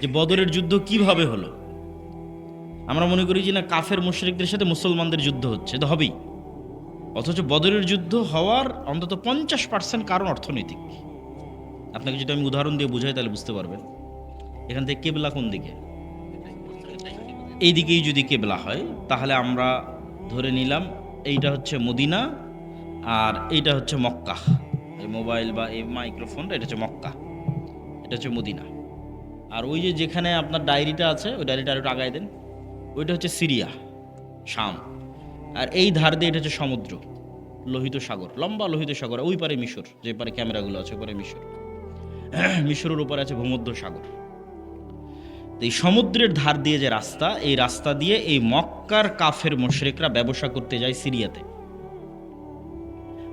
যে বদরের যুদ্ধ কীভাবে হলো? আমরা মনে করি যে না, কাফের মুশরিকদের সাথে মুসলমানদের যুদ্ধ হচ্ছে তো হবেই। অথচ বদরের যুদ্ধ হওয়ার অন্তত পঞ্চাশ পার্সেন্ট কারণ অর্থনৈতিক। আপনাকে যদি আমি উদাহরণ দিয়ে বুঝাই, তাহলে বুঝতে পারবেন। এখান থেকে কেবলা কোন দিকে? এই দিকেই যদি কেবলা হয়, তাহলে আমরা ধরে নিলাম এইটা হচ্ছে মদিনা আর এইটা হচ্ছে মক্কা। এই মোবাইল বা এই মাইক্রোফোনটা, এটা হচ্ছে মক্কা। এটা হচ্ছে মদিনা। আর ওই যে যেখানে আপনার ডায়েরিটা আছে, ওই ডায়েরিটা আর একটু আগায় দেন। ওইটা হচ্ছে সিরিয়া, শাম। আর এই ধার দিয়ে এটা হচ্ছে সমুদ্র, লোহিত সাগর, লম্বা লোহিত সাগর, ওই পারে মিশর, যে পারে ক্যামেরাগুলো আছে, ওই পারে মিশর। মিশরের উপরে আছে ভূমধ্য সাগর। তো এই সমুদ্রের ধার দিয়ে যে রাস্তা, এই রাস্তা দিয়ে এই মক্কার কাফের মোশরেকরা ব্যবসা করতে যায় সিরিয়াতে।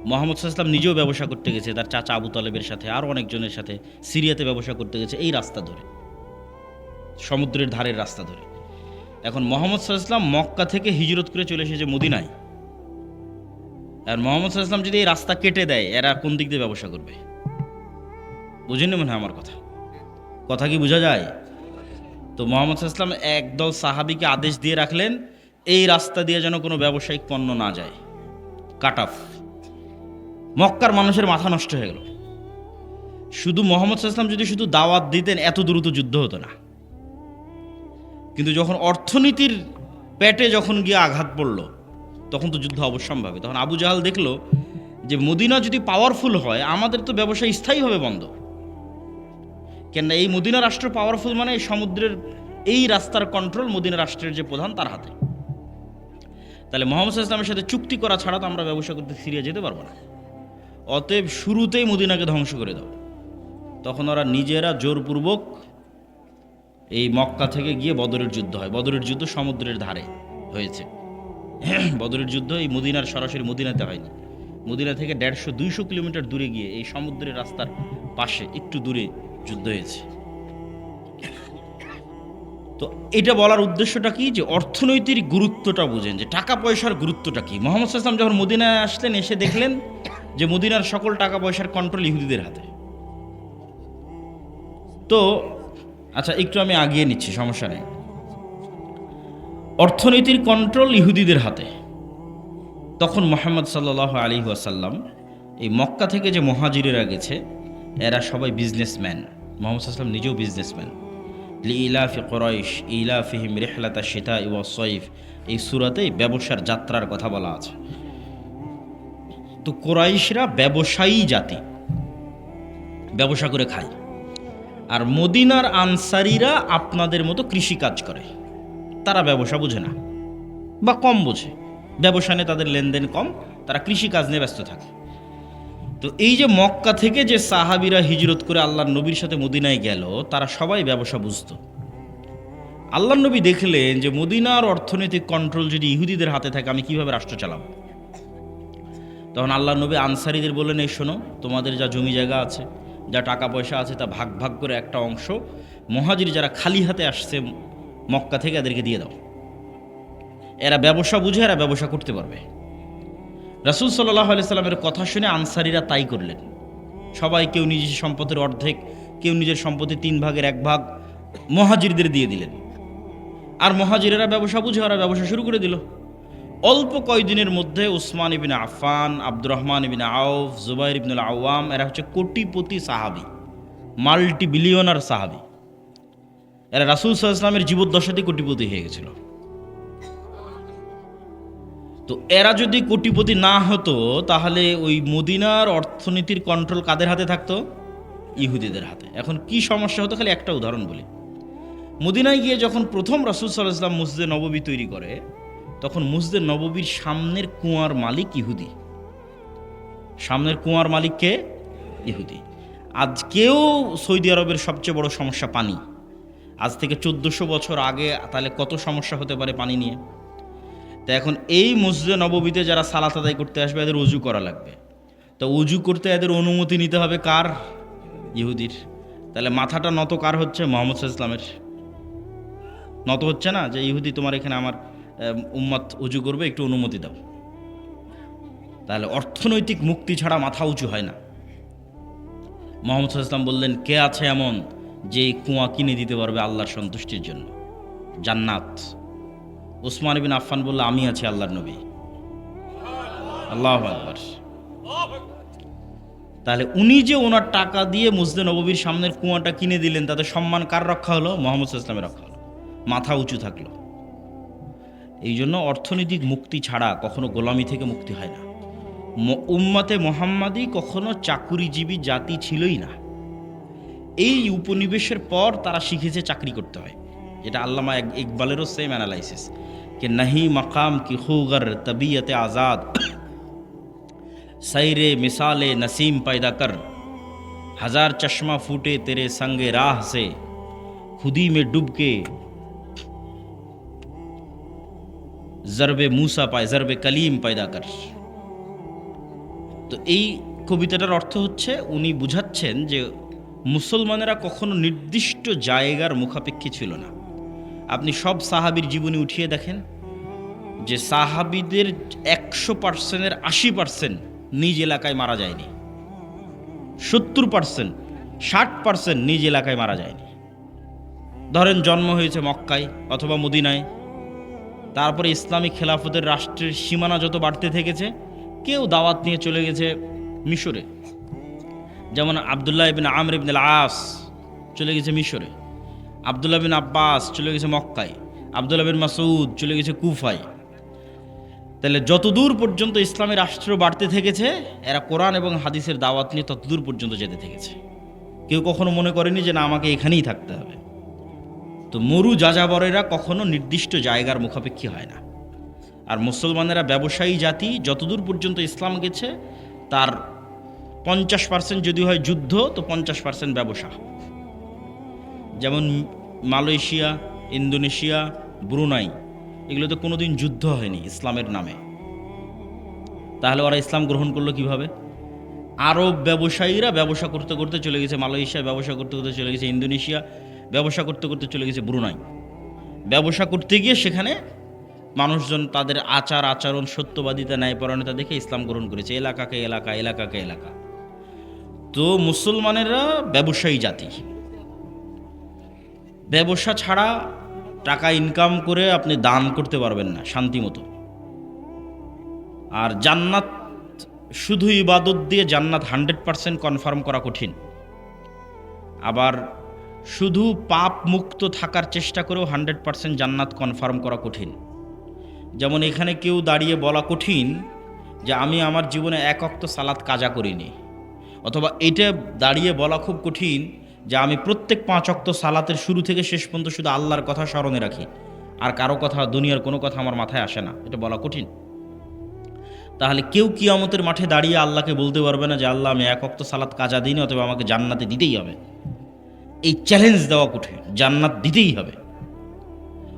মোহাম্মদ সাল্লাম নিজেও ব্যবসা করতে গেছে, তার চাচা আবু তালেবের সাথে আরও অনেকজনের সাথে সিরিয়াতে ব্যবসা করতে গেছে এই রাস্তা ধরে। সমুদ্রের ধারের রাস্তা ধরে। এখন মোহাম্মদ সাল্লাম মক্কা থেকে হিজরত করে চলে এসেছে মদিনায়। আর মোহাম্মদ সাল্লাম যদি এই রাস্তা কেটে দেয়, এরা কোন দিক দিয়ে ব্যবসা করবে? বুঝেনি মনে হয় আমার কথা? কথা কি বোঝা যায়? তো মোহাম্মদ সাল্লাম একদল সাহাবিকে আদেশ দিয়ে রাখলেন, এই রাস্তা দিয়ে যেন কোনো ব্যবসায়িক পণ্য না যায়। Cut off. মক্কার মানুষের মাথা নষ্ট হয়ে গেল। শুধু মোহাম্মদ সাল্লাম যদি শুধু দাওয়াত দিতেন, এত দ্রুত যুদ্ধ হতো না। কিন্তু যখন অর্থনীতির পেটে যখন গিয়ে আঘাত পড়ল, তখন তো যুদ্ধ অবশ্যম্ভাবী। তখন আবু জাহাল দেখল যে মদিনা যদি পাওয়ারফুল হয়, আমাদের তো ব্যবসা স্থায়ীভাবে বন্ধ। কেন এই মদিনা রাষ্ট্র পাওয়ারফুল মানে সমুদ্রের এই রাস্তার কন্ট্রোল মদিনা রাষ্ট্রের যে প্রধান, তার হাতে। তাহলে মোহাম্মদ ইসলামের সাথে চুক্তি করা ছাড়া তো আমরা ব্যবসা করতে সিরিয়া যেতে পারব না। অতএব শুরুতেই মদিনাকে ধ্বংস করে দাও। তখন ওরা নিজেরা জোরপূর্বক এই মক্কা থেকে গিয়ে বদরের যুদ্ধ হয়। বদরের যুদ্ধ সমুদ্রের ধারে হয়েছে। বদরের যুদ্ধ এই মদিনার সরাসরি মদিনাতে হয়নি। মদিনা থেকে দেড়শো দুইশো কিলোমিটার দূরে গিয়ে এই সমুদ্রের রাস্তার পাশে একটু দূরে যুদ্ধ হয়েছে। তো এটা বলার উদ্দেশ্যটা কি? যে অর্থনৈতিক গুরুত্বটা বুঝেন। যে টাকা পয়সার গুরুত্বটা কি? মোহাম্মদ সাল্লাম যখন মদিনায় আসলেন, এসে দেখলেন যে মদিনার সকল টাকা পয়সার কন্ট্রোল ইহুদিদের হাতে। তো আচ্ছা একটু আমি আগিয়ে নিচ্ছি, সমস্যা নেই। অর্থনীতির কন্ট্রোল ইহুদিদের হাতে। তখন মোহাম্মদ সাল্লাহ আলী ওয়াসাল্লাম এই মক্কা থেকে যে মহাজিরেরা গেছে, এরা সবাই বিজনেসম্যান মোহাম্মদ সাল্লাম নিজেও বিজনেসম্যান ইলাফি করয়শ ইলাফিহিম রেহলাতা সীতা ইওয়া সৈফ এই সুরাতেই ব্যবসার যাত্রার কথা বলা আছে। তো কোরাইশরা ব্যবসায়ী জাতি। ব্যবসা করে খায়। আর মদিনার আনসারিরা আপনাদের মতো কৃষি কাজ করে। তারা ব্যবসা বোঝে না বা কম বোঝে। ব্যবসা নিয়ে তাদের লেনদেন কম, তারা কৃষি কাজ নিয়ে ব্যস্ত থাকে। তো এই যে মক্কা থেকে যে সাহাবিরা হিজরত করে আল্লাহ নবীর সাথে মদিনায় গেল, তারা সবাই ব্যবসা বুঝত। আল্লাহ নবী দেখলেন যে মদিনার অর্থনৈতিক কন্ট্রোল যদি ইহুদিদের হাতে থাকে, আমি কীভাবে রাষ্ট্র চালাবো? তখন আল্লাহ নবী আনসারিদের বললেন, এই শোনো, তোমাদের যা জমি জায়গা আছে যা টাকা পয়সা আছে তা ভাগ ভাগ করে একটা অংশ মহাজির যারা খালি হাতে আসছে মক্কা থেকে এদেরকে দিয়ে দাও। এরা ব্যবসা বুঝে, এরা ব্যবসা করতে পারবে। রাসুল সাল্লাহ সাল্লামের কথা শুনে আনসারিরা তাই করলেন। সবাই কেউ নিজের সম্পদের অর্ধেক, কেউ নিজের সম্পত্তি তিন ভাগের এক ভাগ মহাজিরদের দিয়ে দিলেন। আর মহাজিরেরা ব্যবসা বুঝে, ওরা ব্যবসা শুরু করে দিল। অল্প কয়দিনের মধ্যে উসমান ইবিন আফান আব্দুর রহমান ইবিন আউফ জুবাইর ইবিনুল আওয়াম, এরা হচ্ছে কোটিপতি সাহাবি মাল্টি বিলিয়নার সাহাবি। এরা রাসুল সাল্লামের জীবদ্দশাতেই কোটিপতি হয়ে গেছিল। তো এরা যদি কোটিপতি না হতো, তাহলে ওই মদিনার অর্থনীতির কন্ট্রোল কাদের হাতে থাকতো? ইহুদিদের হাতে। এখন কি সমস্যা হতো? খালি একটা উদাহরণ বলি। মদিনায় গিয়ে যখন প্রথম রাসুল সাল্লাহ ইসলাম মসজিদে নববী তৈরি করে তখন মসজিদে নববীর সামনের কুয়ার মালিক ইহুদি। সামনের কুয়ার মালিককে ইহুদি। আজকেও সৌদি আরবের সবচেয়ে বড় সমস্যা পানি। আজ থেকে চোদ্দোশো বছর আগে তাহলে কত সমস্যা হতে পারে পানি নিয়ে? তা এখন এই মসজিদে নববীতে যারা সালাত আদায় করতে আসবে, এদের উজু করা লাগবে। তো উজু করতে এদের অনুমতি নিতে হবে কার? ইহুদির। তাহলে মাথাটা নত কার হচ্ছে? মোহাম্মদ ইসলামের নত হচ্ছে না যে ইহুদি তোমার এখানে আমার উম্মত উজু করবে, একটু অনুমতি দাও। তাহলে অর্থনৈতিক মুক্তি ছাড়া মাথা উঁচু হয় না। মোহাম্মদ ইসলাম বললেন, কে আছে এমন যে কুয়া কিনে দিতে পারবে আল্লাহর সন্তুষ্টির জন্য? জান্নাত। ওসমান বিন আফফান বলল, আমি আছি আল্লাহর নবী। আল্লাহ আকবার। তাহলে উনি যে ওনার টাকা দিয়ে মসজিদে নববীর সামনের কুয়াটা কিনে দিলেন, তাতে সম্মান কার রক্ষা হলো? মোহাম্মদ ইসলামের রক্ষা হলো। মাথা উঁচু থাকল। এই জন্য অর্থনৈতিক মুক্তি ছাড়া কখনো গোলামি থেকে মুক্তি হয় না। উম্মাতে মোহাম্মদই কখনো চাকুরিজীবী জাতি ছিলই না। এই উপনিবেশের পর তারা শিখেছে চাকরি করতে হয়। যেটা আল্লামা ইকবালেরও সেম অ্যানালাইসিস কে নাহি মাকাম কি হুগর তবিয়তে আজাদ। সাইরে মিসালে নসিম পায়দা কর। হাজার চশমা ফুটে তেরে সঙ্গে রাহ সে। খুদি মে ডুবকে জরবে মুসা পায় জরবে কলিম পয়দা কর তো এই কবিতাটার অর্থ হচ্ছে উনি বুঝাচ্ছেন যে মুসলমানেরা কখনো নির্দিষ্ট জায়গার মুখাপেক্ষী ছিল না। আপনি সব সাহাবির জীবনী উঠিয়ে দেখেন, যে সাহাবিদের একশো পার্সেন্টের আশি পার্সেন্ট নিজ এলাকায় মারা যায়নি। সত্তর পার্সেন্ট ষাট পার্সেন্ট নিজ এলাকায় মারা যায়নি। ধরেন জন্ম হয়েছে মক্কায় অথবা মদিনায় তারপরে ইসলামী খেলাফতের রাষ্ট্রের সীমানা যত বাড়তে থেকেছে, কেউ দাওয়াত নিয়ে চলে গেছে মিশরে। যেমন আবদুল্লাহ ইবিন আমর ইবিন আস চলে গেছে মিশরে। আবদুল্লাহ বিন আব্বাস চলে গেছে মক্কায়। আবদুল্লাহ বিন মাসুদ চলে গেছে কুফায়। তাহলে যতদূর পর্যন্ত ইসলামী রাষ্ট্র বাড়তে থেকেছে, এরা কোরআন এবং হাদিসের দাওয়াত নিয়ে ততদূর পর্যন্ত যেতে থেকেছে। কেউ কখনো মনে করেনি যে না, আমাকে এখানেই থাকতে হবে। তো মরু যাযাবরেরা কখনো নির্দিষ্ট জায়গার মুখাপেক্ষী হয় না। আর মুসলমানেরা ব্যবসায়ী জাতি, যতদূর পর্যন্ত ইসলাম গেছে, তার পঞ্চাশ পার্সেন্ট যদি হয় যুদ্ধ, তো পঞ্চাশ পার্সেন্ট ব্যবসা। যেমন মালয়েশিয়া, ইন্দোনেশিয়া, ব্রুনাই এগুলোতে কোনোদিন যুদ্ধ হয়নি ইসলামের নামে। তাহলে ওরা ইসলাম গ্রহণ করল কীভাবে? আরব ব্যবসায়ীরা ব্যবসা করতে করতে চলে গেছে মালয়েশিয়া ব্যবসা করতে করতে চলে গেছে, ইন্দোনেশিয়া ব্যবসা করতে করতে চলে গেছে ব্রুনাই। ব্যবসা করতে গিয়ে সেখানে মানুষজন তাদের আচার, আচরণ, সত্যবাদিতা, ন্যায়পরায়ণতা দেখে ইসলাম গ্রহণ করেছে। এলাকাকে এলাকা এলাকাকে এলাকা। তো মুসলমানেরা ব্যবসায়ী জাতি। ব্যবসা ছাড়া টাকা ইনকাম করে আপনি দান করতে পারবেন না, শান্তি মতো। আর জান্নাত শুধু ইবাদত দিয়ে জান্নাত হান্ড্রেড পারসেন্ট কনফার্ম করা কঠিন। আবার শুধু পাপ মুক্ত থাকার চেষ্টা করেও হান্ড্রেড পারসেন্ট জান্নাত কনফার্ম করা কঠিন। যেমন এখানে কেউ দাঁড়িয়ে বলা কঠিন যে আমি আমার জীবনে এক অক্ত সালাত কাজা করিনি, অথবা এটা দাঁড়িয়ে বলা খুব কঠিন যে আমি প্রত্যেক পাঁচ অক্ত সালাতের শুরু থেকে শেষ পর্যন্ত শুধু আল্লাহর কথা স্মরণে রাখি, আর কারও কথা, দুনিয়ার কোনো কথা আমার মাথায় আসে না, এটা বলা কঠিন। তাহলে কেউ কিয়ামতের মাঠে দাঁড়িয়ে আল্লাহকে বলতে পারবে না যে আল্লাহ আমি এক অক্ত সালাত কাজা দিইনি অথবা আমাকে জান্নাতে দিতেই হবে। এই চ্যালেঞ্জ দেওয়া কঠিন, জান্নাত দিতেই হবে।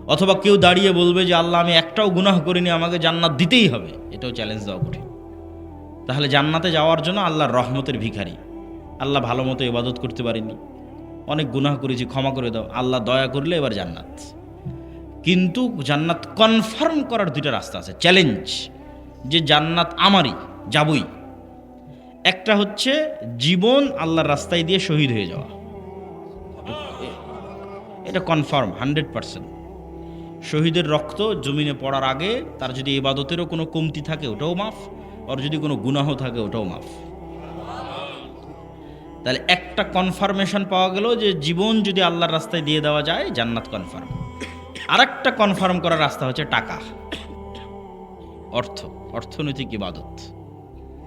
অথবা কেউ দাঁড়িয়ে বলবে যে, আল্লাহ, আমি একটাও গুনাহ করিনি, আমাকে জান্নাত দিতেই হবে। এটাও চ্যালেঞ্জ দেওয়া কঠিন। তাহলে জান্নাতে যাওয়ার জন্য আল্লাহর রহমতের ভিখারি। আল্লাহ ভালো মতো ইবাদত করতে পারিনি অনেক গুনাহ করেছি, ক্ষমা করে দাও। আল্লাহ দয়া করলে এবার জান্নাত। কিন্তু জান্নাত কনফার্ম করার দুইটা রাস্তা আছে। চ্যালেঞ্জ যে জান্নাত আমারই, যাবই। একটা হচ্ছে, জীবন আল্লাহর রাস্তায় দিয়ে শহীদ হয়ে যাওয়া। এটা কনফার্ম হান্ড্রেড পারসেন্ট শহীদের রক্ত জমিনে পড়ার আগে তার যদি ইবাদতেরও কোনো কমতি থাকে, ওটাও মাফ। আর যদি কোনো গুনাহ থাকে, ওটাও মাফ। তাহলে একটা কনফার্মেশন পাওয়া গেল যে জীবন যদি আল্লাহর রাস্তায় দিয়ে দেওয়া যায়, জান্নাত কনফার্ম আরেকটা কনফার্ম করার রাস্তা হচ্ছে টাকা। অর্থ, অর্থনৈতিক ইবাদত।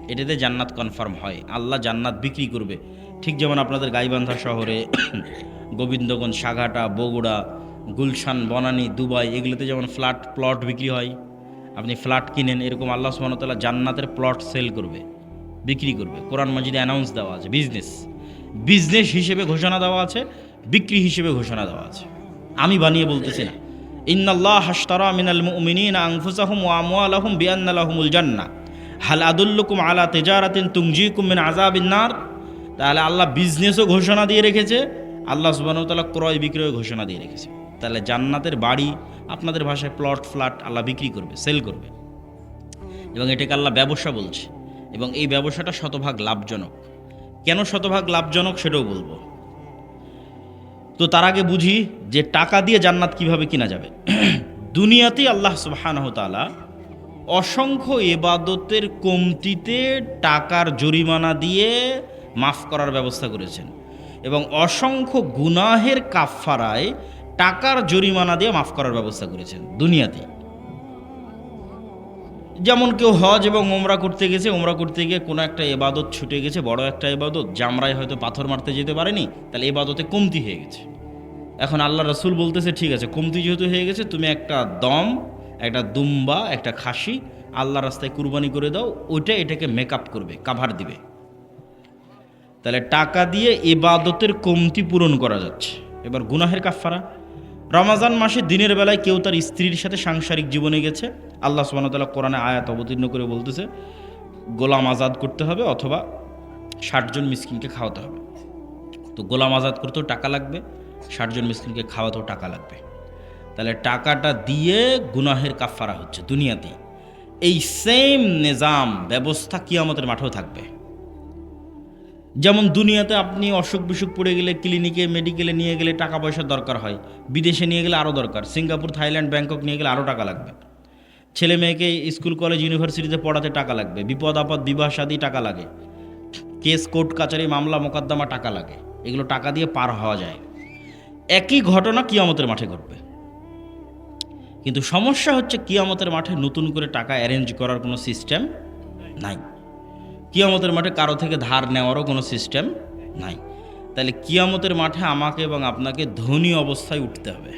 এটাতে জান্নাত কনফার্ম হয়। আল্লাহ জান্নাত বিক্রি করবে। ঠিক যেমন আপনাদের গাইবান্ধা শহরে গোবিন্দগঞ্জ, সাঘাটা, বগুড়া, গুলশান, বনানী, দুবাই এগুলোতে যেমন ফ্ল্যাট প্লট বিক্রি হয়, আপনি ফ্ল্যাট কিনেন, এরকম আল্লাহ সুবহানাহু জান্নাতের প্লট সেল করবে, বিক্রি করবে। কোরআন মাজিদে অ্যানাউন্স দেওয়া আছে বিজনেস বিজনেস হিসেবে ঘোষণা দেওয়া আছে, বিক্রি হিসেবে ঘোষণা দেওয়া আছে। আমি বানিয়ে বলতেছি না। ইন্নাল্লাহ হাশতারা মিনাল মুমিনিন আনফুসাহুম ওয়া আমওয়ালাহুম বিআন্না লাহুমুল জান্নাহ। হাল আদুল্লুকুম আলা তিজারাতিন তুংজিকুম মিন আযাবিন তাহলে আল্লাহ বিজনেসও ঘোষণা দিয়ে রেখেছে আল্লাহ ওয়া ক্রয় বিক্রয় ঘোষণা দিয়ে রেখেছে। তাহলে জান্নাতের বাড়ি আপনাদের ভাষায় প্লট ফ্ল্যাট আল্লাহ বিক্রি করবে সেল করবে। এবং এটাকে আল্লাহ ব্যবসা বলছে। এবং এই ব্যবসাটা শতভাগ লাভজনক। কেন শতভাগ লাভজনক সেটাও বলব। তো তার আগে বুঝি যে টাকা দিয়ে জান্নাত কীভাবে কিনা যাবে। দুনিয়াতেই আল্লাহ সুবহানাহু তাআলা অসংখ্য এবাদতের কমতিতে টাকার জরিমানা দিয়ে মাফ করার ব্যবস্থা করেছেন। এবং অসংখ্য গুনাহের কাফফারায় টাকার জরিমানা দিয়ে মাফ করার ব্যবস্থা করেছেন দুনিয়াতে। যেমন কেউ হজ এবং ওমরা করতে গেছে ওমরা করতে গিয়ে কোনো একটা এবাদত ছুটে গেছে, বড় একটা এবাদত, জামরায় হয়তো পাথর মারতে যেতে পারেনি, তাহলে এবাদতে কমতি হয়ে গেছে। এখন আল্লাহ রসুল বলতেছে, ঠিক আছে, কমতি যেহেতু হয়ে গেছে, তুমি একটা দম, একটা দুম্বা, একটা খাসি আল্লাহ রাস্তায় কুরবানি করে দাও, ওইটা এটাকে মেকআপ করবে কাভার দিবে। তাহলে টাকা দিয়ে এবাদতের কমতি পূরণ করা যাচ্ছে। এবার গুনাহের কাফারা রমাজান মাসে দিনের বেলায় কেউ তার স্ত্রীর সাথে সাংসারিক জীবনে গেছে। আল্লাহ সুবাহতাল্লাহ কোরআনে আয়াত অবতীর্ণ করে বলতেছে, গোলাম আজাদ করতে হবে অথবা ষাটজন মিসকিনকে খাওয়াতে হবে। তো গোলাম আজাদ করতেও টাকা লাগবে ষাটজন মিসকিনকে খাওয়াতেও টাকা লাগবে। তাহলে টাকাটা দিয়ে গুনাহের কাফারা হচ্ছে দুনিয়াতেই। এই সেম নিজাম, ব্যবস্থা কিয়ামতের মাঠেও থাকবে। যেমন দুনিয়াতে আপনি অসুখ বিসুখ পড়ে গেলে ক্লিনিকে মেডিকেলে নিয়ে গেলে টাকা পয়সার দরকার হয়। বিদেশে নিয়ে গেলে আরও দরকার। সিঙ্গাপুর, থাইল্যান্ড, ব্যাংকক নিয়ে গেলে আরও টাকা লাগবে। ছেলে মেয়েকে স্কুল কলেজ ইউনিভার্সিটিতে পড়াতে টাকা লাগবে। বিপদ, আপদ, বিবাহ, সাদী টাকা লাগে। কেস, কোর্ট, কাচারি, মামলা, মোকদ্দমা টাকা লাগে। এগুলো টাকা দিয়ে পার হওয়া যায়। একই ঘটনা কিয়ামতের মাঠে ঘটবে। কিন্তু সমস্যা হচ্ছে কিয়ামতের মাঠে নতুন করে টাকা অ্যারেঞ্জ করার কোনো সিস্টেম নাই। কিয়ামতের মাঠে কারও থেকে ধার নেওয়ারও কোনো সিস্টেম নাই। তাহলে কিয়ামতের মাঠে আমাকে এবং আপনাকে ধনী অবস্থায় উঠতে হবে।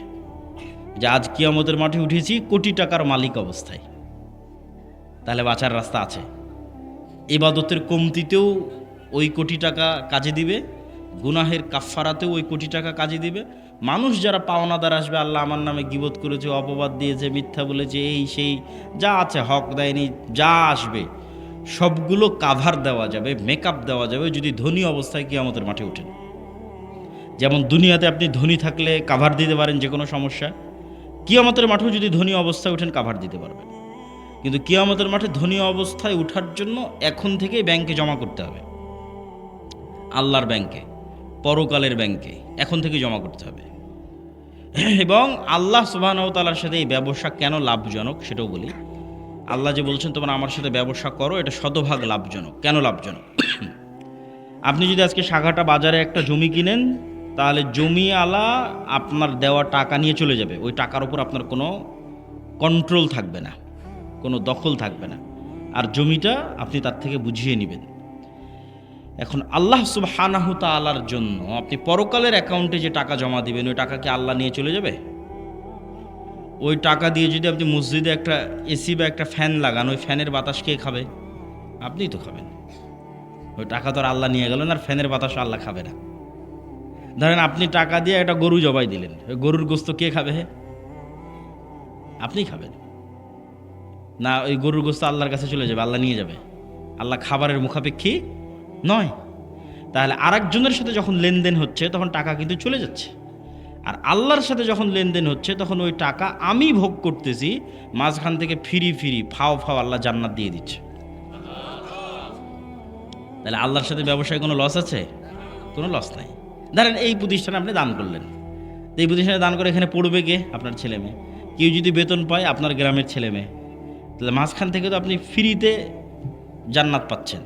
যে আজ কিয়ামতের মাঠে উঠেছি, কোটি টাকার মালিক অবস্থায়। তাহলে বাঁচার রাস্তা আছে। এবাদতের কমতিতেও ওই কোটি টাকা কাজে দিবে, গুনাহের কাফফারাতেও ওই কোটি টাকা কাজে দিবে। মানুষ যারা পাওনাদার আসবে, আল্লাহ আমার নামে গিবোধ করেছে, অপবাদ দিয়েছে, মিথ্যা বলেছে, এই সেই, যা আছে, হক দেয়নি, যা আসবে সবগুলো কাভার দেওয়া যাবে মেকআপ দেওয়া যাবে, যদি ধনী অবস্থায় কি আমাদের মাঠে ওঠেন। যেমন দুনিয়াতে আপনি ধনী থাকলে কাভার দিতে পারেন যে কোনো সমস্যা, কিয়ামতের মাঠেও যদি ধনী অবস্থায় ওঠেন কাভার দিতে পারবেন। কিন্তু কিয়ামতের মাঠে ধনী অবস্থায় ওঠার জন্য এখন থেকেই ব্যাংকে জমা করতে হবে। আল্লাহর ব্যাংকে, পরকালের ব্যাংকে এখন থেকে জমা করতে হবে। এবং আল্লাহ সুবাহতালার সাথে এই ব্যবসা কেন লাভজনক সেটাও বলি। আল্লাহ যে বলছেন, তোমরা আমার সাথে ব্যবসা করো, এটা শতভাগ লাভজনক। কেন লাভজনক? আপনি যদি আজকে শাখাটা বাজারে একটা জমি কিনেন, তাহলে জমি আলা আপনার দেওয়া টাকা নিয়ে চলে যাবে। ওই টাকার উপর আপনার কোনো কন্ট্রোল থাকবে না, কোনো দখল থাকবে না। আর জমিটা আপনি তার থেকে বুঝিয়ে নেবেন। এখন আল্লাহ সুবহানাহু তাআলার জন্য আপনি পরকালের অ্যাকাউন্টে যে টাকা জমা দিবেন, ওই টাকা কি আল্লাহ নিয়ে চলে যাবে? ওই টাকা দিয়ে যদি আপনি মসজিদে একটা এসি বা একটা ফ্যান লাগান, ওই ফ্যানের বাতাস কে খাবে? আপনিই তো খাবেন। ওই টাকা তো আর আল্লাহ নিয়ে গেলেন আর ফ্যানের বাতাস আল্লাহ খাবে না। ধরেন আপনি টাকা দিয়ে একটা গরু জবাই দিলেন, ওই গরুর গোস্ত কে খাবে? আপনিই খাবেন। না, ওই গরুর গোস্ত আল্লাহর কাছে চলে যাবে, আল্লাহ নিয়ে যাবে। আল্লাহ খাবারের মুখাপেক্ষী নয়। তাহলে আরেকজনের সাথে যখন লেনদেন হচ্ছে, তখন টাকা কিন্তু চলে যাচ্ছে। আর আল্লাহর সাথে যখন লেনদেন হচ্ছে, তখন ওই টাকা আমি ভোগ করতেছি, মাঝখান থেকে ফিরি ফিরি, ফাও ফাও আল্লাহ জান্নাত দিয়ে দিচ্ছে। তাহলে আল্লাহর সাথে ব্যবসায় কোনো লস আছে? কোনো লস নাই। ধরেন এই প্রতিষ্ঠানে আপনি দান করলেন। এই প্রতিষ্ঠানে দান করে এখানে পড়বে কে? আপনার ছেলে মেয়ে। কেউ যদি বেতন পায়, আপনার গ্রামের ছেলে মেয়ে। তাহলে মাঝখান থেকে তো আপনি ফ্রিতে জান্নাত পাচ্ছেন।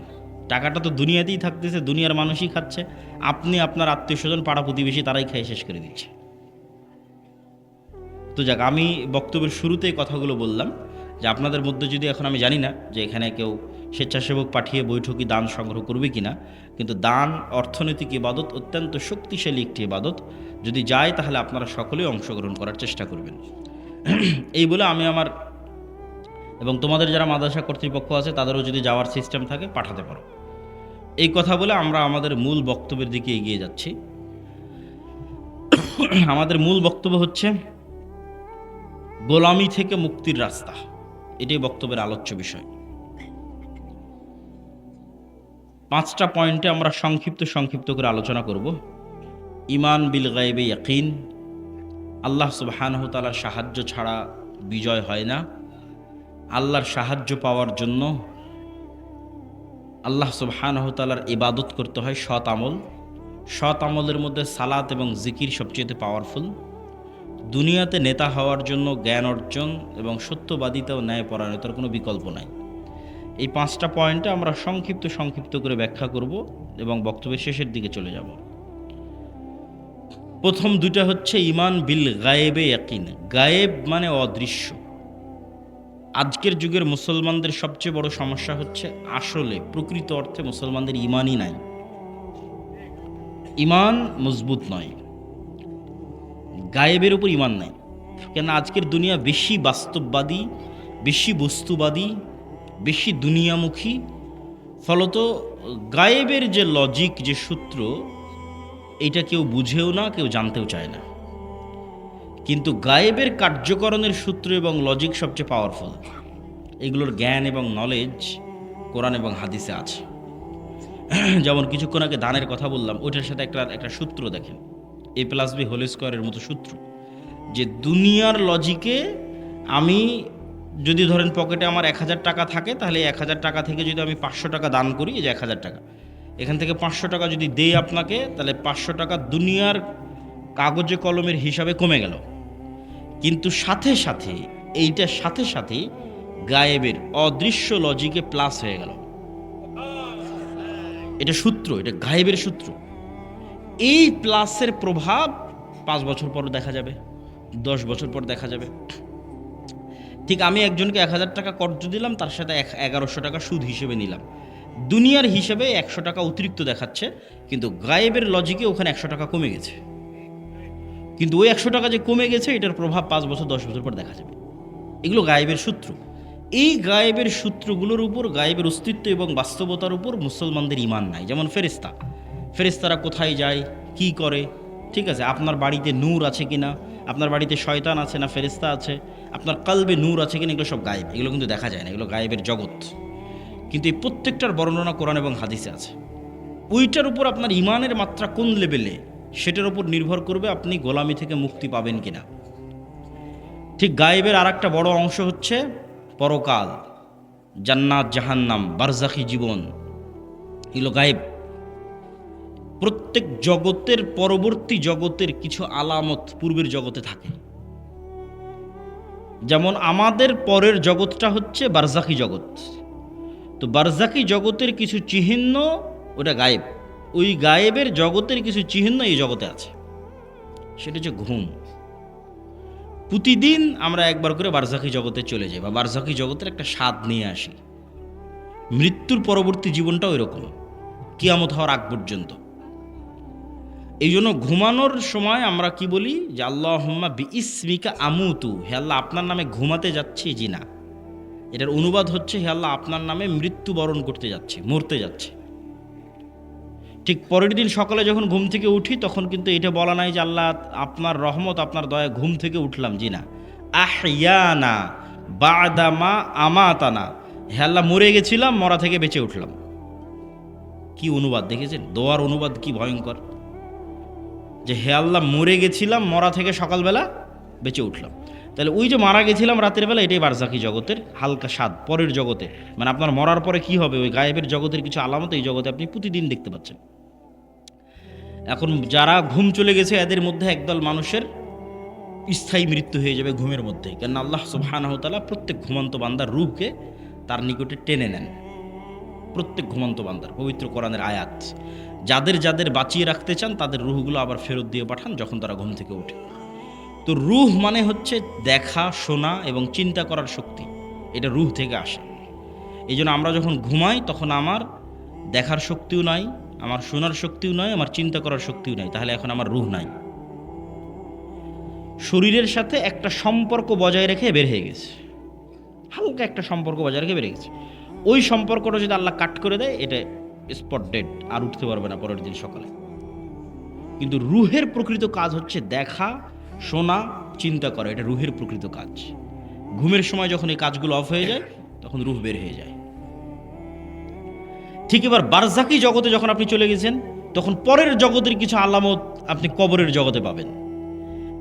টাকাটা তো দুনিয়াতেই থাকতেছে, দুনিয়ার মানুষই খাচ্ছে। আপনি আপনার আত্মীয় স্বজন পাড়া প্রতিবেশী তারাই খেয়ে শেষ করে দিচ্ছে। তো যাক, আমি বক্তব্যের শুরুতেই কথাগুলো বললাম যে আপনাদের মধ্যে যদি এখন আমি জানি না যে এখানে কেউ স্বেচ্ছাসেবক পাঠিয়ে বৈঠকি দান সংগ্রহ করবে কি না কিন্তু দান অর্থনৈতিক ইবাদত অত্যন্ত শক্তিশালী একটি ইবাদত, যদি যায় তাহলে আপনারা সকলেই অংশগ্রহণ করার চেষ্টা করবেন। এই বলে আমি আমার এবং তোমাদের যারা মাদ্রাসা কর্তৃপক্ষ আছে তাদেরও যদি যাওয়ার সিস্টেম থাকে পাঠাতে পারো। এই কথা বলে আমরা আমাদের মূল বক্তব্যের দিকে এগিয়ে যাচ্ছি। আমাদের মূল বক্তব্য হচ্ছে গোলামি থেকে মুক্তির রাস্তা। এটাই বক্তব্যের আলোচ্য বিষয়। পাঁচটা পয়েন্টে আমরা সংক্ষিপ্ত সংক্ষিপ্ত করে আলোচনা করব। ইমান বিল গাইবে ইয়াকিন। আল্লাহ সুবহানাহু তাআলার সাহায্য ছাড়া বিজয় হয় না। আল্লাহর সাহায্য পাওয়ার জন্য আল্লাহ সুবহানাহু তাআলার ইবাদত করতে হয় সৎ আমল। সৎ আমলের মধ্যে সালাত এবং জিকির সবচেয়ে পাওয়ারফুল। দুনিয়াতে নেতা হওয়ার জন্য জ্ঞান অর্জন এবং সত্যবাদিতা ও ন্যায় পরায়ণতার কোনো বিকল্প নাই। এই পাঁচটা পয়েন্টে আমরা সংক্ষিপ্ত সংক্ষিপ্ত করে ব্যাখ্যা করব এবং বক্তব্যের শেষের দিকে চলে যাব। প্রথম দুটা হচ্ছে ইমান বিল গায়েবে ইয়াকিন। গায়েব মানে অদৃশ্য। আজকের যুগের মুসলমানদের সবচেয়ে বড় সমস্যা হচ্ছে আসলে, প্রকৃত অর্থে মুসলমানদের ইমানই নাই। ইমান মজবুত নয়। গায়েবের উপর ইমান নাই কেন আজকের দুনিয়া বেশি বাস্তববাদী, বেশি বস্তুবাদী, বেশি দুনিয়ামুখী। ফলত গায়েবের যে লজিক যে সূত্র, এটা কেউ বুঝেও না, কেউ জানতেও চায় না। কিন্তু গায়েবের কার্যকরণের সূত্র এবং লজিক সবচেয়ে পাওয়ারফুল এগুলোর জ্ঞান এবং নলেজ কোরআন এবং হাদিসে আছে। যেমন কিছুক্ষণ আগে দানের কথা বললাম, ওইটার সাথে একটা একটা সূত্র দেখেন। এ প্লাস বি হোল স্কোয়ারের মতো সূত্র, যে দুনিয়ার লজিকে আমি যদি ধরেন পকেটে আমার এক হাজার টাকা থাকে, তাহলে এক হাজার টাকা থেকে যদি আমি পাঁচশো টাকা দান করি যে এক হাজার টাকা, এখান থেকে পাঁচশো টাকা যদি দেই আপনাকে, তাহলে পাঁচশো টাকা দুনিয়ার কাগজে কলমের হিসাবে কমে গেল। কিন্তু সাথে সাথে এইটার সাথে সাথে গায়েবের অদৃশ্য লজিকে প্লাস হয়ে গেল। এটা সূত্র, এটা গায়েবের সূত্র। এই প্লাসের প্রভাব পাঁচ বছর পর দেখা যাবে, দশ বছর পর দেখা যাবে। ঠিক আমি একজনকে এক হাজার টাকা কর্জ দিলাম, তার সাথে এক এগারোশো টাকা সুদ হিসেবে নিলাম। দুনিয়ার হিসেবে একশো টাকা অতিরিক্ত দেখাচ্ছে, কিন্তু গায়েবের লজিকে ওখানে একশো টাকা কমে গেছে। কিন্তু ওই একশো টাকা যে কমে গেছে, এটার প্রভাব পাঁচ বছর, দশ বছর পর দেখা যাবে। এগুলো গায়েবের সূত্র। এই গায়েবের সূত্রগুলোর উপর গায়েবের অস্তিত্ব এবং বাস্তবতার উপর মুসলমানদের ইমান নাই, যেমন ফেরিস্তা ফেরিস্তারা কোথায় যায়, কি করে? ঠিক আছে, আপনার বাড়িতে নূর আছে কিনা? আপনার বাড়িতে শয়তান আছে না ফেরিস্তা আছে? আপনার কালবে নূর আছে কিনা? এগুলো সব গায়েব, এগুলো কিন্তু দেখা যায় না, এগুলো গায়েবের জগৎ। কিন্তু এই প্রত্যেকটার বর্ণনা কোরআন এবং হাদিসে আছে। ওইটার উপর আপনার ইমানের মাত্রা কোন লেভেলে? সেটার উপর নির্ভর করবে আপনি গোলামি থেকে মুক্তি পাবেন কিনা। ঠিক গায়েবের আর একটা বড় অংশ হচ্ছে পরকাল, জান্নাত, জাহান্নাম, বারজাখি জীবন। এগুলো গায়েব। প্রত্যেক জগতের পরবর্তী জগতের কিছু আলামত পূর্বের জগতে থাকে। যেমন আমাদের পরের জগৎটা হচ্ছে বারজাখি জগৎ। তো বারজাকি জগতের কিছু চিহ্ন ওটা গায়েব। ওই গায়েবের জগতের কিছু চিহ্ন এই জগতে আছে। সেটা হচ্ছে ঘুম। প্রতিদিন আমরা একবার করে বারজাকি জগতে চলে যাই বা বারজাকি জগতের একটা স্বাদ নিয়ে আসি। মৃত্যুর পরবর্তী জীবনটাও এরকম। কিয়ামত হওয়ার আগ পর্যন্ত। এই জন্য ঘুমানোর সময় আমরা কি বলি? যে আল্লাহ বি ইসমিকা আমুতু। হে আল্লাহ, আপনার নামে ঘুমাতে যাচ্ছি জি না এটার অনুবাদ হচ্ছে, হে আল্লাহ, আপনার নামে মৃত্যুবরণ করতে যাচ্ছে, মরতে যাচ্ছে। ঠিক পরের দিন সকালে যখন ঘুম থেকে উঠি, তখন কিন্তু এটা বলা নাই যে আল্লাহ, আপনার রহমত, আপনার দয়া, ঘুম থেকে উঠলাম জি না আহয়ানা বাদামা আমাতানা। হে আল্লাহ, মরে গেছিলাম, মরা থেকে বেঁচে উঠলাম। কি অনুবাদ দেখেছেন? দোয়ার অনুবাদ কি ভয়ঙ্কর। যে হে আল্লাহ, মরে গেছিলাম, মরা থেকে সকালবেলা বেঁচে উঠলাম। তাহলে ওই যে মারা গেছিলাম রাতের বেলা, এটাই বারজাকি জগতের হালকা স্বাদ, পরের জগতে। মানে আপনার মরার পরে কি হবে? ওই গায়েবের জগতের কিছু আলামত এই জগতে আপনি প্রতিদিন দেখতে পাচ্ছেন। এখন যারা ঘুম চলে গেছে, এদের মধ্যে একদল মানুষের স্থায়ী মৃত্যু হয়ে যাবে ঘুমের মধ্যে। কেন আল্লাহ সুবহানাহতালা প্রত্যেক ঘুমন্ত বান্দার রূহকে তার নিকটে টেনে নেন। প্রত্যেক ঘুমন্ত বান্দার, পবিত্র কোরআনের আয়াত। যাদের যাদের বাঁচিয়ে রাখতে চান, তাদের রুহগুলো আবার ফেরত দিয়ে পাঠান যখন তারা ঘুম থেকে ওঠে। তো রুহ মানে হচ্ছে দেখা, শোনা এবং চিন্তা করার শক্তি। এটা রুহ থেকে আসে। এই জন্য আমরা যখন ঘুমাই, তখন আমার দেখার শক্তিও নাই, আমার শোনার শক্তিও নাই, আমার চিন্তা করার শক্তিও নাই, তাহলে এখন আমার রুহ নাই। শরীরের সাথে একটা সম্পর্ক বজায় রেখে বের হয়ে গেছে। হালকা একটা সম্পর্ক বজায় রেখে বেড়ে গেছে। ওই সম্পর্কটা যদি আল্লাহ কাট করে দেয়, এটা স্পট ডেড আর উঠতে পারবে না পরের দিন সকালে। কিন্তু রুহের প্রকৃত কাজ হচ্ছে দেখা, শোনা, চিন্তা করা। এটা রুহের প্রকৃত কাজ। ঘুমের সময় যখন এই কাজগুলো অফ হয়ে যায়, তখন রুহ বের হয়ে যায়। ঠিক এবার বারজাকি জগতে যখন আপনি চলে গেছেন, তখন পরের জগতের কিছু আলামত আপনি কবরের জগতে পাবেন।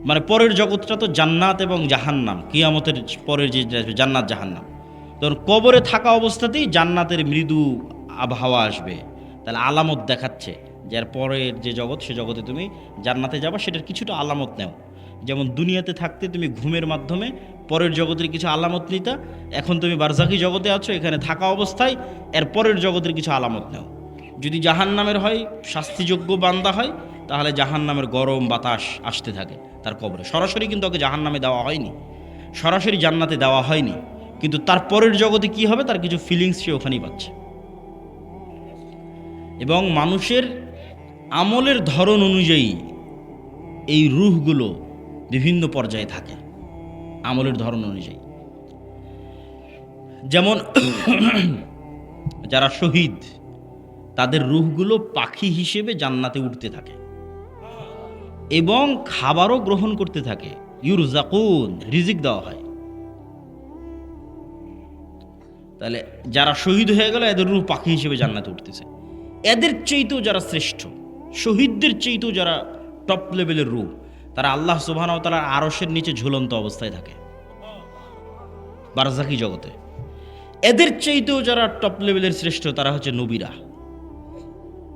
মানে পরের জগৎটা তো জান্নাত এবং জাহান্নাম। কিয়ামতের পরের যে জান্নাত, জাহান্নাম। তখন কবরে থাকা অবস্থাতেই জান্নাতের মৃদু আবহাওয়া আসবে, তাহলে আলামত দেখাচ্ছে যে এর পরের যে জগৎ, সে জগতে তুমি জান্নাতে যাবা, সেটার কিছুটা আলামত নেও। যেমন দুনিয়াতে থাকতে তুমি ঘুমের মাধ্যমে পরের জগতের কিছু আলামত নিতা, এখন তুমি বারজাকি জগতে আছো, এখানে থাকা অবস্থায় এর পরের জগতের কিছু আলামত নেও। যদি জাহান নামের হয়, শাস্তিযোগ্য বান্দা হয়, তাহলে জাহান নামের গরম বাতাস আসতে থাকে তার কবরে। সরাসরি কিন্তু ওকে জাহান নামে দেওয়া হয়নি। সরাসরি জান্নাতে দেওয়া হয়নি। কিন্তু তার পরের জগতে কি হবে, তার কিছু ফিলিংস সে ওখানেই পাচ্ছে। এবং মানুষের আমলের ধরন অনুযায়ী এই রুহগুলো বিভিন্ন পর্যায়ে থাকে, আমলের ধরন অনুযায়ী। যেমন যারা শহীদ, তাদের রুহগুলো পাখি হিসেবে জান্নাতে উঠতে থাকে এবং খাবারও গ্রহণ করতে থাকে। ইউরজাকুন, রিজিক দেওয়া হয়। তাহলে যারা শহীদ হয়ে গেল, এদের রুহ পাখি হিসেবে জান্নাতে উঠতেছে। এদের চেয়েতেও যারা শ্রেষ্ঠ, শহীদদের চেয়েতেও যারা টপ লেভেলের রূপ, তারা আল্লাহ তাআলার আরশের নিচে ঝুলন্ত অবস্থায় থাকে। বারজাকি জগতে। এদের চাইতেও যারা টপ লেভেলের শ্রেষ্ঠ, তারা হচ্ছে নবীরা।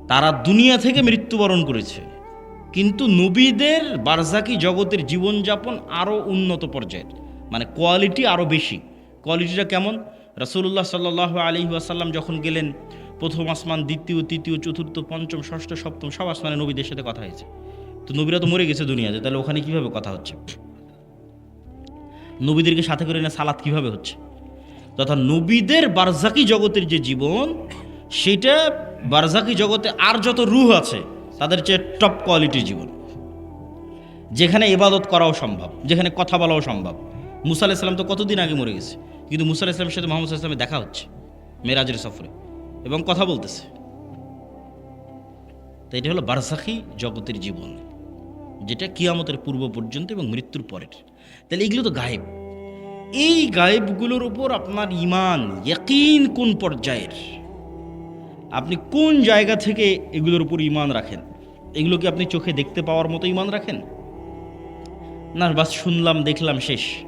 তারা দুনিয়া থেকে মৃত্যুবরণ করেছে। কিন্তু নবীদের বারজাকি জগতের জীবনযাপন আরও উন্নত পর্যায়ের মানে কোয়ালিটি আরও বেশি। কোয়ালিটিটা কেমন? রাসূলুল্লাহ সাল্লাহ আলী ওয়াসাল্লাম যখন গেলেন প্রথম আসমান, দ্বিতীয়, তৃতীয়, চতুর্থ, পঞ্চম, ষষ্ঠ, সপ্তম, সব আসমানে নবীদের সাথে কথা হয়েছে। তো নবীরা তো মরে গেছে দুনিয়াতে, তাহলে ওখানে কীভাবে কথা হচ্ছে? নবীদেরকে সাথে করে না সালাত কীভাবে হচ্ছে? তথা নবীদের বারজাকি জগতের যে জীবন, সেটা বারজাকি জগতে আর যত রুহ আছে, তাদের চেয়ে টপ কোয়ালিটির জীবন। যেখানে ইবাদত করাও সম্ভব, যেখানে কথা বলাও সম্ভব। মুসা আলাইসাল্লাম তো কতদিন আগে মরে গেছে? কিন্তু মুসা আলাইসলামের সাথে মোহাম্মদ ইসলামের দেখা হচ্ছে, মেরাজের সফরে। এবং কথা বলতেছে। তো এটা হলো বারজাকি জগতের জীবন, যেটা কিয়ামতের পূর্ব পর্যন্ত এবং মৃত্যুর পরের। তাহলে এগুলো তো গায়েব। এই গায়েবগুলোর উপর আপনার ইমান ইয়াকিন কোন পর্যায়ের? আপনি কোন জায়গা থেকে এগুলোর উপর ইমান রাখেন? এগুলো কি আপনি চোখে দেখতে পাওয়ার মতো ইমান রাখেন? না, বাস শুনলাম, দেখলাম, শেষ।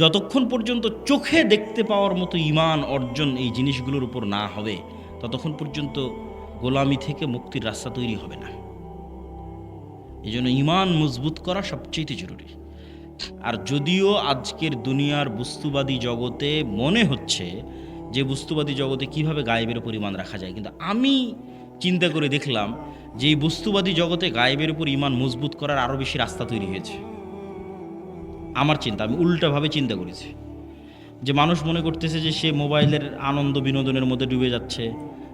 যতক্ষণ পর্যন্ত চোখে দেখতে পাওয়ার মতো ইমান অর্জন এই জিনিসগুলোর উপর না হবে, ততক্ষণ পর্যন্ত গোলামি থেকে মুক্তির রাস্তা তৈরি হবে না। এই জন্য ইমান মজবুত করা সবচেয়ে জরুরি। আর যদিও আজকের দুনিয়ার বস্তুবাদী জগতে মনে হচ্ছে যে বস্তুবাদী জগতে কীভাবে গায়েবের পরিমাণ রাখা যায়, কিন্তু আমি চিন্তা করে দেখলাম যে এই বস্তুবাদী জগতে গায়েবের উপর ইমান মজবুত করার আরও বেশি রাস্তা তৈরি হয়েছে। আমার চিন্তা, আমি উল্টাভাবে চিন্তা করেছি। যে মানুষ মনে করতেছে যে সে মোবাইলের আনন্দ বিনোদনের মধ্যে ডুবে যাচ্ছে,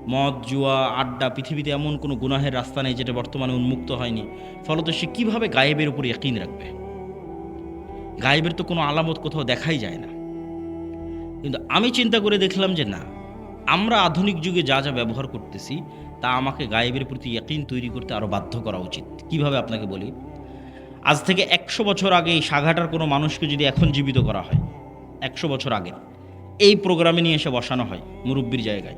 মদ, জুয়া, আড্ডা, পৃথিবীতে এমন কোনো গুনাহের রাস্তা নেই যেটা বর্তমানে উন্মুক্ত হয়নি। ফলত সে কীভাবে গায়েবের উপর ইয়াকিন রাখবে? গায়েবের তো কোনো আলামত কোথাও দেখাই যায় না। কিন্তু আমি চিন্তা করে দেখলাম যে না, আমরা আধুনিক যুগে যা যা ব্যবহার করতেছি, তা আমাকে গায়েবের প্রতি ইয়াকিন তৈরি করতে আরও বাধ্য করা উচিত। কীভাবে আপনাকে বলি? আজ থেকে একশো বছর আগে এই সাঘাটার কোনো মানুষকে যদি এখন জীবিত করা হয়, একশো বছর আগে, এই প্রোগ্রামে নিয়ে এসে বসানো হয় মুরব্বীর জায়গায়।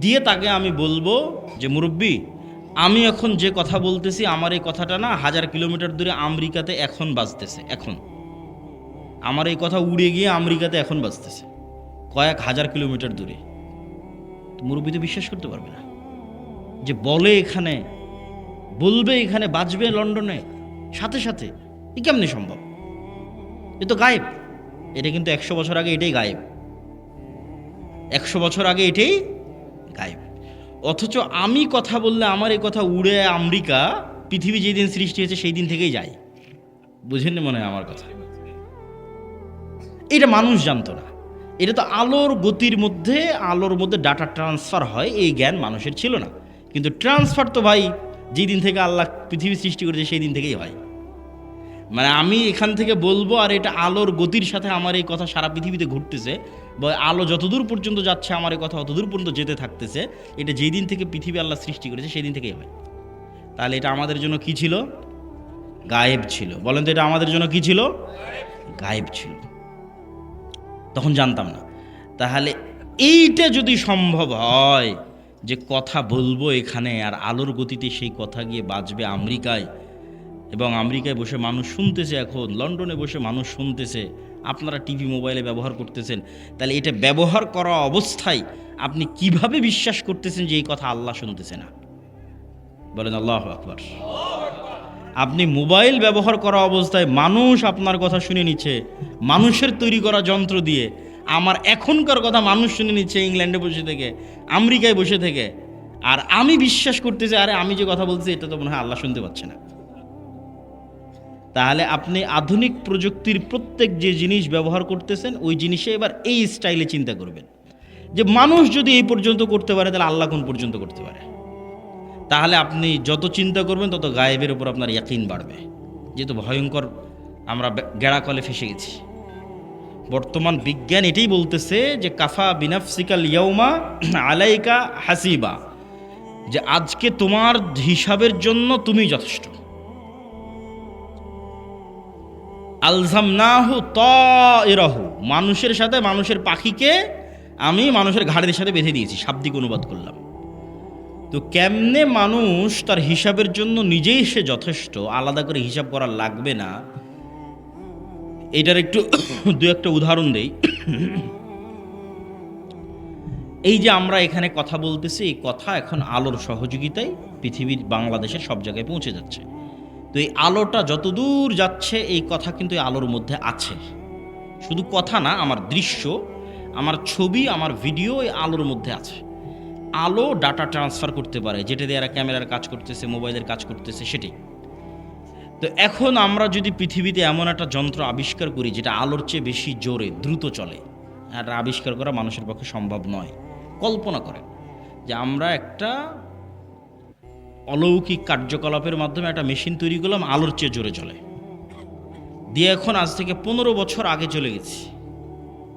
দিয়ে তাকে আমি বলব যে, মুরব্বী, আমি এখন যে কথা বলতেছি, আমার এই কথাটা না হাজার কিলোমিটার দূরে আমেরিকাতে এখন বাজতেছে, এখন। আমার এই কথা উড়ে গিয়ে আমেরিকাতে এখন বাজতেছে, কয়েক হাজার কিলোমিটার দূরে। মুরব্বী তো বিশ্বাস করতে পারবে না। যে বলে এখানে, বলবে এখানে, বাজবে লন্ডনে। সাথে সাথে, এ কেমনি সম্ভব? এ তো গায়েব। এটা কিন্তু একশো বছর আগে এটাই গায়েব। একশো বছর আগে এটাই গায়েব। অথচ আমি কথা বললে আমার এই কথা উড়ে আমেরিকা, পৃথিবী যেই দিন সৃষ্টি হয়েছে সেই দিন থেকেই যায়। বুঝেন না মনে হয় আমার কথা? এটা মানুষ জানতো না। এটা তো আলোর গতির মধ্যে, আলোর মধ্যে ডাটা ট্রান্সফার হয়, এই জ্ঞান মানুষের ছিল না। কিন্তু ট্রান্সফার তো ভাই যেই দিন থেকে আল্লাহ পৃথিবী সৃষ্টি করেছে, সেই দিন থেকেই হয়। মানে আমি এখান থেকে বলব, আর এটা আলোর গতির সাথে আমার এই কথা সারা পৃথিবীতে ঘুরতেছে, বা আলো যতদূর পর্যন্ত যাচ্ছে, আমার এই কথা অতদূর পর্যন্ত যেতে থাকতেছে, এটা যেই দিন থেকে পৃথিবী আল্লাহ সৃষ্টি করেছে, সেই দিন থেকেই হয়। তাহলে এটা আমাদের জন্য কি ছিল? গায়েব ছিল। বলেন তো এটা আমাদের জন্য কি ছিল? গায়েব ছিল। তখন জানতাম না। তাহলে এইটা যদি সম্ভব হয় যে কথা বলব এখানে আর আলোর গতিতে সেই কথা গিয়ে বাজবে আমেরিকায়। এবং আমেরিকায় বসে মানুষ শুনতেছে এখন, লন্ডনে বসে মানুষ শুনতেছে, আপনারা টিভি মোবাইলে ব্যবহার করতেছেন। তাহলে এটা ব্যবহার করা অবস্থায় আপনি কীভাবে বিশ্বাস করতেছেন যে এই কথা আল্লাহ শুনতেছে না? বলেন, আল্লাহ আকবর। আপনি মোবাইল ব্যবহার করা অবস্থায় মানুষ আপনার কথা শুনে নিচ্ছে, মানুষের তৈরি করা যন্ত্র দিয়ে। আমার এখনকার কথা মানুষ শুনে নিচ্ছে ইংল্যান্ডে বসে থেকে, আমেরিকায় বসে থেকে। আর আমি বিশ্বাস করতেছি আরে আমি যে কথা বলছি, এটা তো মনে হয় আল্লাহ শুনতে পাচ্ছে না। তাহলে আপনি আধুনিক প্রযুক্তির প্রত্যেক যে জিনিস ব্যবহার করতেছেন, ওই জিনিসে এবার এই স্টাইলে চিন্তা করবেন। যে মানুষ যদি এই পর্যন্ত করতে পারে, তাহলে আল্লাহ কোন পর্যন্ত করতে পারে? তাহলে আপনি যত চিন্তা করবেন, তত গায়েবের উপর আপনার ইয়াকিন বাড়বে। যেহেতু ভয়ঙ্কর আমরা গেড়া কলে ফেসে গেছি। বর্তমান বিজ্ঞান এটাই বলতেছে যে কাফা বিনাফসিকাল ইয়ৌমা আলাইকা হাসিবা, যে আজকে তোমার হিসাবের জন্য তুমি যথেষ্ট। আলজাম আলজামনাহু ত এরাহু মানুষের সাথে মানুষের পাখিকে আমি মানুষের ঘাড়ের সাথে বেঁধে দিয়েছি, শাব্দিক অনুবাদ করলাম। তো কেমনে মানুষ তার হিসাবের জন্য নিজেই সে যথেষ্ট, আলাদা করে হিসাব করা লাগবে না? এটার একটু দু একটা উদাহরণ দেই। এই যে আমরা এখানে কথা বলতেছি, এই কথা এখন আলোর সহযোগিতায় পৃথিবীর বাংলাদেশের সব জায়গায় পৌঁছে যাচ্ছে। তো এই আলোটা যতদূর যাচ্ছে, এই কথা কিন্তু এই আলোর মধ্যে আছে। শুধু কথা না, আমার দৃশ্য, আমার ছবি, আমার ভিডিও এই আলোর মধ্যে আছে। আলো ডাটা ট্রান্সফার করতে পারে, যেটা দিয়ে এরা ক্যামেরার কাজ করতেছে, মোবাইলের কাজ করতেছে, সেটাই। তো এখন আমরা যদি পৃথিবীতে এমন একটা যন্ত্র আবিষ্কার করি যেটা আলোর চেয়ে বেশি জোরে, দ্রুত চলে, আর আবিষ্কার করা মানুষের পক্ষে সম্ভব নয়, কল্পনা করেন যে আমরা একটা অলৌকিক কার্যকলাপের মাধ্যমে একটা মেশিন তৈরি করলাম, আলোর চেয়ে জোরে চলে। দিয়ে এখন আজ থেকে পনেরো বছর আগে চলে গেছি।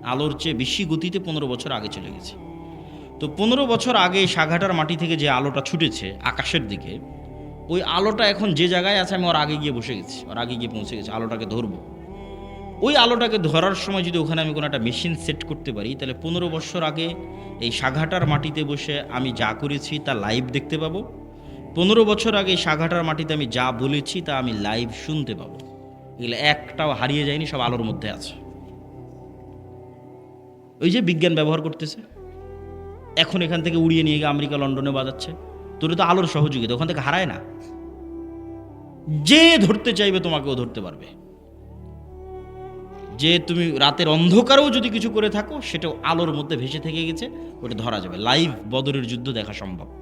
আলোর চেয়ে বেশি গতিতে পনেরো বছর আগে চলে গেছি। তো পনেরো বছর আগে সাঘাটার মাটি থেকে যে আলোটা ছুটেছে, আকাশের দিকে ওই আলোটা এখন যে জায়গায় আছে, আমি ওর আগে গিয়ে বসে গেছি। ওর আগে গিয়ে পৌঁছে গেছি, আলোটাকে ধরবো। ওই আলোটাকে ধরার সময় যদি ওখানে আমি কোনো একটা মেশিন সেট করতে পারি, তাহলে পনেরো বছর আগে এই সাঘাটার মাটিতে বসে আমি যা করেছি, তা লাইভ দেখতে পাবো। পনেরো বছর আগে সাঘাটার মাটিতে আমি যা বলেছি, তা আমি লাইভ শুনতে পাবো। এগুলো একটাও হারিয়ে যায়নি, সব আলোর মধ্যে আছে। ওই যে বিজ্ঞান ব্যবহার করতেছে, এখন এখান থেকে উড়িয়ে নিয়ে গিয়ে আমেরিকা, লন্ডনে বাজাচ্ছে। তোর তো আলোর সহযোগিতা ওখান থেকে হারায় না। যে ধরতে চাইবে তোমাকেও ধরতে পারবে। যে তুমি রাতের অন্ধকারেও যদি কিছু করে থাকো, সেটাও আলোর মধ্যে ভেসে থেকে গেছে, ওটা ধরা যাবে। লাইভ বদরের যুদ্ধ দেখা সম্ভব।